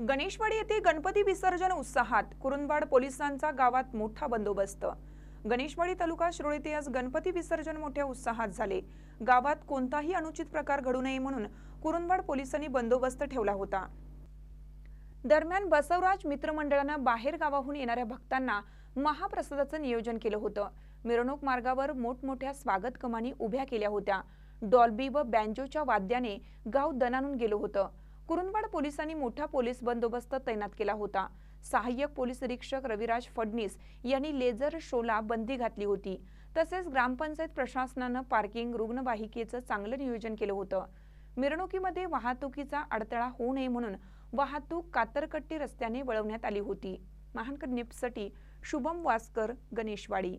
गणेशवाडी येथे गणपती विसर्जन उत्साहात कुरुंदवाड पोलिसांचा गावात मोठा बंदोबस्त. गणेशवाडी तालुका शिरोळ आज गणपती विसर्जन मोठ्या उत्साहात झाले. गावात कोणताही अनुचित प्रकार घडू नये म्हणून कुरुंदवाड पोलिसांनी बंदोबस्त ठेवला होता. दरम्यान बसवराज मित्रमंडळानं बाहेर गावाहून येणाऱ्या भक्तांना महाप्रसादाचं नियोजन केलं होतं. मिरवणूक मार्गावर मोठमोठ्या स्वागत कमानी उभ्या केल्या होत्या. डॉल्बी व बँजोच्या वाद्याने गाव दणानून गेलं होतं. कुरुंदवाड पोलिसांनी मोठा पोलीस बंदोबस्त तैनात केला होता. सहाय्यक पोलीस निरीक्षक रविराज फडणीस यांनी लेझर शोला बंदी घातली होती. तसेच ग्रामपंचायत प्रशासनानं पार्किंग रुग्णवाहिकेचं चांगलं नियोजन केलं होतं. मिरवणुकीमध्ये वाहतुकीचा अडथळा होऊ नये म्हणून वाहतूक कातरकट्टी रस्त्याने वळवण्यात आली होती. महानकर निपसाठी शुभम वासकर गणेशवाडी.